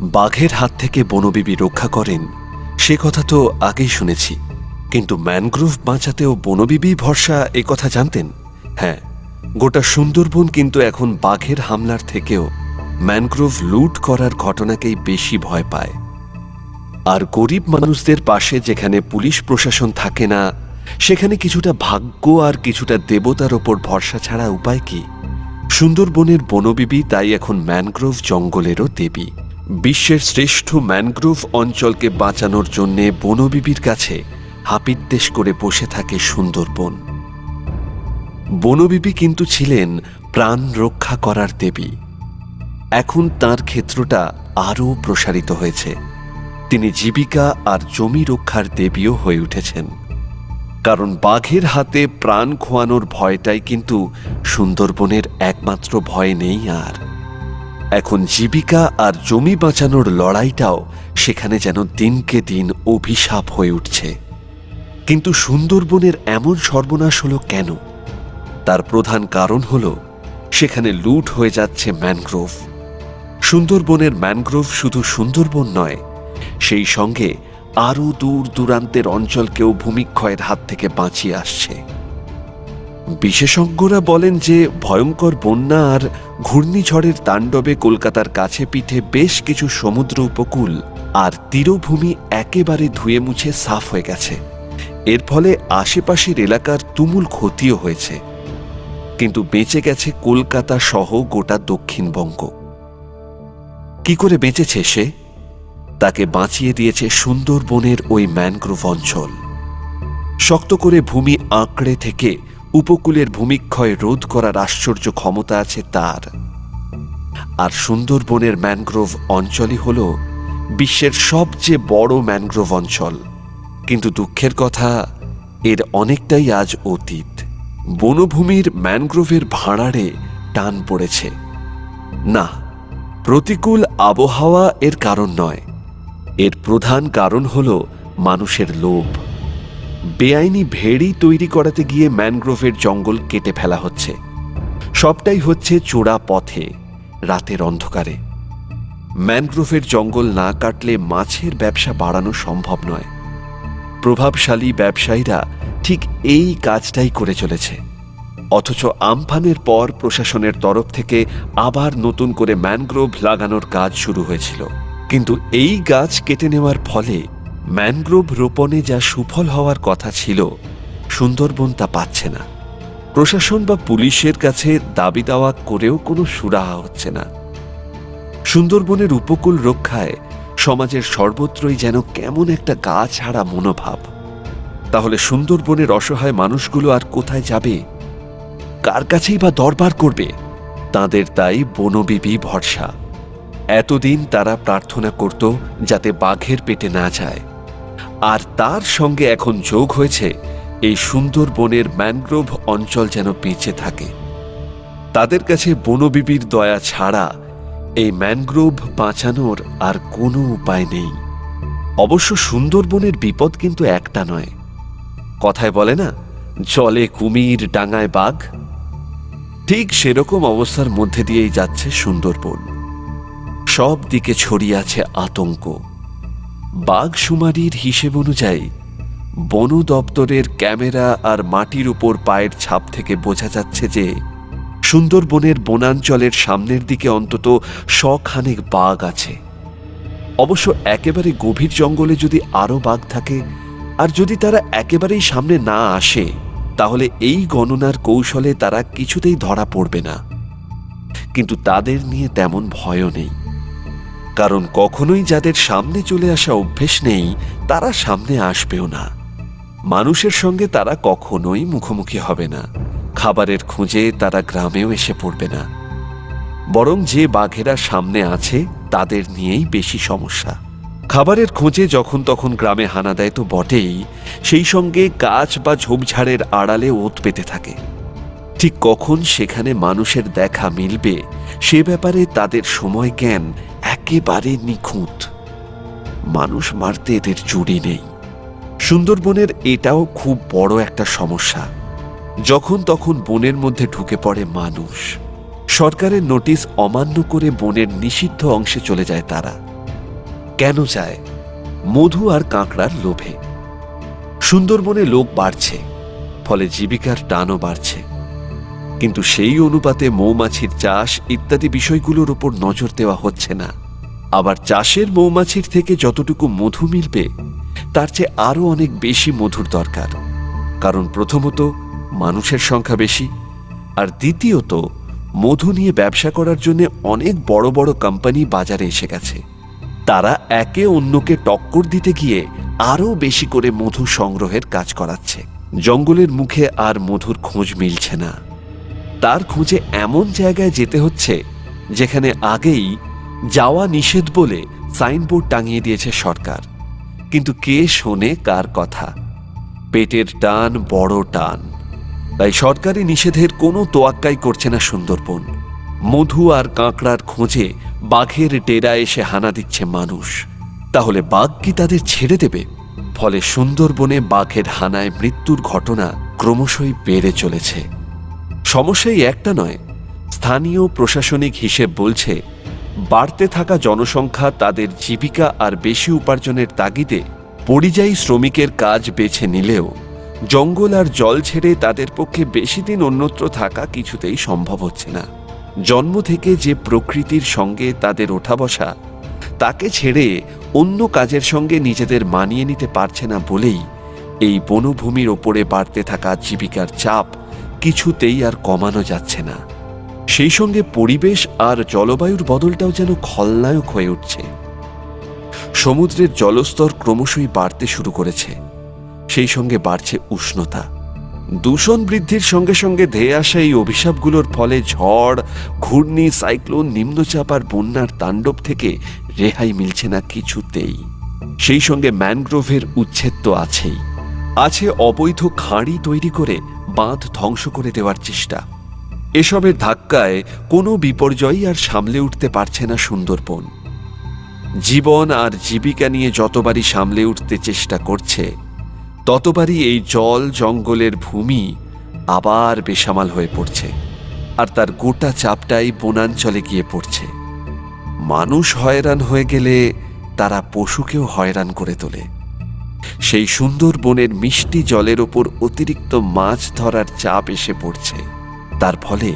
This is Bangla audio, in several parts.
বাঘের হাত থেকে বনবিবি রক্ষা করেন, সে কথা তো আগেই শুনেছি। কিন্তু ম্যানগ্রোভ বাঁচাতেও বনবিবি ভরসা এ কথা জানতেন? হ্যাঁ গোটা সুন্দরবন কিন্তু এখন বাঘের হামলার থেকেও ম্যানগ্রোভ লুট করার ঘটনাকেই বেশি ভয় পায়। আর গরিব মানুষদের পাশে যেখানে পুলিশ প্রশাসন থাকে না, সেখানে কিছুটা ভাগ্য আর কিছুটা দেবতার ওপর ভরসা ছাড়া উপায় কি? সুন্দরবনের বনবিবি তাই এখন ম্যানগ্রোভ জঙ্গলেরও দেবী। বিশ্বের শ্রেষ্ঠ ম্যানগ্রোভ অঞ্চলকে বাঁচানোর জন্যে বনবিবির কাছে হাপিত্যেশ করে বসে থাকে সুন্দরবন। বনবিবি কিন্তু ছিলেন প্রাণ রক্ষা করার দেবী। এখন তার ক্ষেত্রটা আরও প্রসারিত হয়েছে। তিনি জীবিকা আর জমি রক্ষার দেবীও হয়ে উঠেছেন। কারণ বাঘের হাতে প্রাণ খোয়ানোর ভয়টাই কিন্তু সুন্দরবনের একমাত্র ভয় নেই আর। এখন জীবিকা আর জমি বাঁচানোর লড়াইটাও সেখানে যেন দিনকে দিন অভিশাপ হয়ে উঠছে। কিন্তু সুন্দরবনের এমন সর্বনাশ হলো কেন? তার প্রধান কারণ হল, সেখানে লুট হয়ে যাচ্ছে ম্যানগ্রোভ। সুন্দরবনের ম্যানগ্রোভ শুধু সুন্দরবন নয়, সেই সঙ্গে আরও দূর দূরান্তের অঞ্চলকেও ভূমিক্ষয়ের হাত থেকে বাঁচিয়ে আসছে। বিশেষজ্ঞরা বলেন যে ভয়ঙ্কর বন্যা আর ঘূর্ণিঝড়ের তাণ্ডবে কলকাতার কাছে পিঠে বেশ কিছু সমুদ্র উপকূল আর তীরভূমি একেবারে ধুয়ে মুছে সাফ হয়ে গেছে। এর ফলে আশেপাশের এলাকার তুমুল ক্ষতিও হয়েছে। কিন্তু বেঁচে গেছে কলকাতা সহ গোটা দক্ষিণবঙ্গ। কি করে বেঁচেছে সে? তাকে বাঁচিয়ে দিয়েছে সুন্দরবনের ওই ম্যানগ্রোভ অঞ্চল। শক্ত করে ভূমি আঁকড়ে থেকে উপকূলের ভূমিক্ষয় রোধ করার আশ্চর্য ক্ষমতা আছে তার। আর সুন্দরবনের ম্যানগ্রোভ অঞ্চলই হল বিশ্বের সবচেয়ে বড় ম্যানগ্রোভ অঞ্চল। কিন্তু দুঃখের কথা, এর অনেকটাই আজ অতীত। বনভূমির ম্যানগ্রোভের ভাঁড়ারে টান পড়েছে। না, প্রতিকূল আবহাওয়া এর কারণ নয়। এর প্রধান কারণ হল মানুষের লোভ। বেআইনি ভেড়ি তৈরি করাতে গিয়ে ম্যানগ্রোভের জঙ্গল কেটে ফেলা হচ্ছে। সবটাই হচ্ছে চোরা পথে, রাতের অন্ধকারে। ম্যানগ্রোভের জঙ্গল না কাটলে মাছের ব্যবসা বাড়ানো সম্ভব নয়। প্রভাবশালী ব্যবসায়ীরা ঠিক এই কাজটাই করে চলেছে। অথচ আমফানের পর প্রশাসনের তরফ থেকে আবার নতুন করে ম্যানগ্রোভ লাগানোর কাজ শুরু হয়েছিল। কিন্তু এই গাছ কেটে নেওয়ার ফলে ম্যানগ্রোভ রোপণে যা সুফল হওয়ার কথা ছিল, সুন্দরবন তা পাচ্ছে না। প্রশাসন বা পুলিশের কাছে দাবি দাওয়া করেও কোনো সুরাহা হচ্ছে না। সুন্দরবনের উপকূল রক্ষায় সমাজের সর্বত্রই যেন কেমন একটা গা ছাড়া মনোভাব। তাহলে সুন্দরবনের অসহায় মানুষগুলো আর কোথায় যাবে? কার কাছেই বা দরবার করবে? তাদের তাই বনবিবি ভরসা। এতদিন তারা প্রার্থনা করত যাতে বাঘের পেটে না যায়। আর তার সঙ্গে এখন যোগ হয়েছে এই সুন্দরবনের ম্যানগ্রোভ অঞ্চল যেন বেঁচে থাকে। তাদের কাছে বনবিবির দয়া ছাড়া এই ম্যানগ্রোভ বাঁচানোর আর কোনো উপায় নেই। অবশ্য সুন্দরবনের বিপদ কিন্তু একটা নয়। কথায় বলে না, জলে কুমির, ডাঙায় বাঘ? ঠিক সেরকম অবস্থার মধ্যে দিয়েই যাচ্ছে সুন্দরবন সব দিকে ছড়িয়ে আছে আতঙ্ক। বাঘ সুমারির হিসেব অনুযায়ী, বন দপ্তরের ক্যামেরা আর মাটির উপর পায়ের ছাপ থেকে বোঝা যাচ্ছে যে সুন্দরবনের বনাঞ্চলের সামনের দিকে অন্তত শখানেক বাঘ আছে। অবশ্য একেবারে গভীর জঙ্গলে যদি আরও বাঘ থাকে, আর যদি তারা একেবারেই সামনে না আসে, তাহলে এই গণনার কৌশলে তারা কিছুতেই ধরা পড়বে না। কিন্তু তাদের নিয়ে তেমন ভয়ও নেই। কারণ কখনোই যাদের সামনে চলে আসা অভ্যেস নেই, তারা সামনে আসবেও না। মানুষের সঙ্গে তারা কখনোই মুখোমুখি হবে না। খাবারের খোঁজে তারা গ্রামেও এসে পড়বে না। বরং যে বাঘেরা সামনে আছে, তাদের নিয়েই বেশি সমস্যা। খাবারের খোঁজে যখন তখন গ্রামে হানা দেয় তো বটেই, সেই সঙ্গে গাছ বা ঝোপঝাড়ের আড়ালে ওত পেতে থাকে। ঠিক কখন সেখানে মানুষের দেখা মিলবে, সে ব্যাপারে তাদের সময় জ্ঞান একেবারে নিখুঁত। মানুষ মারতে এদের জুড়ি নেই। সুন্দরবনের এটাও খুব বড় একটা সমস্যা। যখন তখন বনের মধ্যে ঢুকে পড়ে মানুষ। সরকারের নোটিশ অমান্য করে বনের নিষিদ্ধ অংশে চলে যায় তারা। কেন চায় মধু আর কাঁকড়ার লোভে। সুন্দরবনে লোক বাড়ছে, ফলে জীবিকার টানও বাড়ছে। কিন্তু সেই অনুপাতে মৌমাছির চাষ ইত্যাদি বিষয়গুলোর উপর নজর দেওয়া হচ্ছে না। আবার চাষের মৌমাছির থেকে যতটুকু মধু মিলবে, তার চেয়ে আরও অনেক বেশি মধুর দরকার। কারণ প্রথমত, মানুষের সংখ্যা বেশি, আর দ্বিতীয়ত, মধু নিয়ে ব্যবসা করার জন্য অনেক বড় বড় কোম্পানি বাজারে এসে গেছে। তারা একে অন্যকে টক্কর দিতে গিয়ে আরও বেশি করে মধু সংগ্রহের কাজ করাচ্ছে। জঙ্গলের মুখে আর মধুর খোঁজ মিলছে না। তার খোঁজে এমন জায়গায় যেতে হচ্ছে, যেখানে আগেই যাওয়া নিষেধ বলে সাইনবোর্ড টাঙিয়ে দিয়েছে সরকার। কিন্তু কে শোনে কার কথা? পেটের টান বড় টান। তাই সরকারি নিষেধের কোনো তোয়াক্কাই করছে না সুন্দরবন। মধু আর কাঁকড়ার খোঁজে বাঘের ডেরা এসে হানা দিচ্ছে মানুষ। তাহলে বাঘ কি তাদের ছেড়ে দেবে? ফলে সুন্দরবনে বাঘের হানায় মৃত্যুর ঘটনা ক্রমশই বেড়ে চলেছে। সমস্যাই একটা নয়, স্থানীয় প্রশাসনিক হিসেব বলছে বাড়তে থাকা জনসংখ্যা তাদের জীবিকা আর বেশি উপার্জনের তাগিদে পরিযায়ী শ্রমিকের কাজ বেছে নিলেও জঙ্গল আর জল ছেড়ে তাদের পক্ষে বেশি দিন অন্যত্র থাকা কিছুতেই সম্ভব হচ্ছে না। জন্ম থেকে যে প্রকৃতির সঙ্গে তাদের ওঠা বসা, তাকে ছেড়ে অন্য কাজের সঙ্গে নিজেদের মানিয়ে নিতে পারছে না বলেই এই বনভূমির ওপরে বাড়তে থাকা জীবিকার চাপ কিছুতেই আর কমানো যাচ্ছে না। সেই সঙ্গে পরিবেশ আর জলবায়ুর বদলটাও যেন খলনায়ক হয়ে উঠছে। সমুদ্রের জলস্তর ক্রমশই বাড়তে শুরু করেছে। সেই সঙ্গে বাড়ছে উষ্ণতা। দূষণ বৃদ্ধির সঙ্গে সঙ্গে ধেয়ে আসা এই অভিশাপগুলোর ফলে ঝড়, ঘূর্ণি, সাইক্লোন, নিম্নচাপ আর বন্যার তাণ্ডব থেকে রেহাই মিলছে না কিছুতেই। সেই সঙ্গে ম্যানগ্রোভের উচ্ছেদ তো আছেই। আছে অবৈধ খাঁড়ি তৈরি করে বাঁধ ধ্বংস করে দেওয়ার চেষ্টা। এসবের ধাক্কায় কোনো বিপর্যয়ই আর সামলে উঠতে পারছে না সুন্দরবন। জীবন আর জীবিকা নিয়ে যতবারই সামলে উঠতে চেষ্টা করছে, ততবারই এই জল জঙ্গলের ভূমি আবার বেসামাল হয়ে পড়ছে আর তার গোটা চাপটাই বনাঞ্চলে গিয়ে পড়ছে। মানুষ হয়রান হয়ে গেলে তারা পশুকেও হয়রান করে তোলে। সেই সুন্দর বনের মিষ্টি জলের ওপর অতিরিক্ত মাছ ধরার চাপ এসে পড়ছে। তার ফলে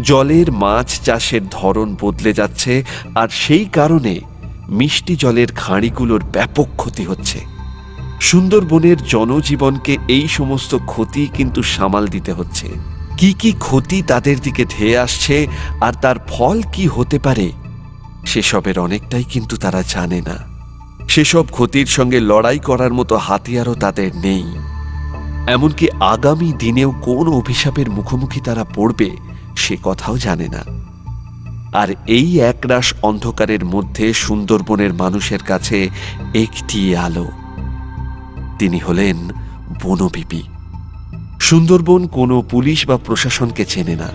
জলের মাছ চাষের ধরন বদলে যাচ্ছে আর সেই কারণে মিষ্টি জলের খাঁড়িগুলোর ব্যাপক ক্ষতি হচ্ছে। সুন্দরবনের জনজীবনকে এই সমস্ত ক্ষতি কিন্তু সামাল দিতে হচ্ছে। কি কি ক্ষতি তাদের দিকে ধেয়ে আসছে আর তার ফল কি হতে পারে, সেসবের অনেকটাই কিন্তু তারা জানে না। সেসব ক্ষতির সঙ্গে লড়াই করার মতো হাতিয়ারও তাদের নেই। এমনকি আগামী দিনেও কোন অভিশাপের মুখোমুখি তারা পড়বে সে কথাও জানে না। আর এই একরাশ অন্ধকারের মধ্যে সুন্দরবনের মানুষের কাছে একটি আলো। তিনি হলেন বনবিবি সুন্দরবন কোনো পুলিশ বা প্রশাসনকে চেনে না,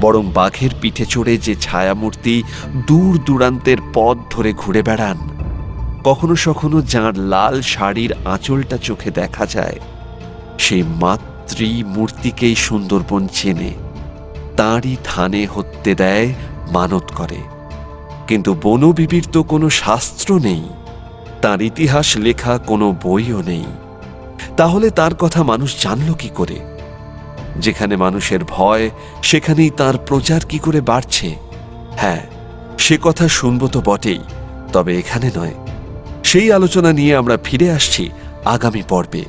বরং বাঘের পিঠে চড়ে যে ছায়ামূর্তি দূর দূরান্তের পথ ধরে ঘুরে বেড়ান, কখনো সখনো যাঁর লাল শাড়ির আঁচলটা চোখে দেখা যায় সেই মাতৃ মূর্তিকেই সুন্দরবন চেনে, তাঁরই থানে হত্যে দেয়, মানত করে। কিন্তু বনবিবির তো কোনো শাস্ত্র নেই, তার ইতিহাস লেখা কোনো বইও নেই। তাহলে তার কথা মানুষ জানল কি করে? যেখানে মানুষের ভয়, সেখানেই তার প্রচার কি করে বাড়ছে? হ্যাঁ সে কথা শুনব তো বটেই, তবে এখানে নয়। সেই আলোচনা নিয়ে আমরা ফিরে আসছি আগামী পর্বে।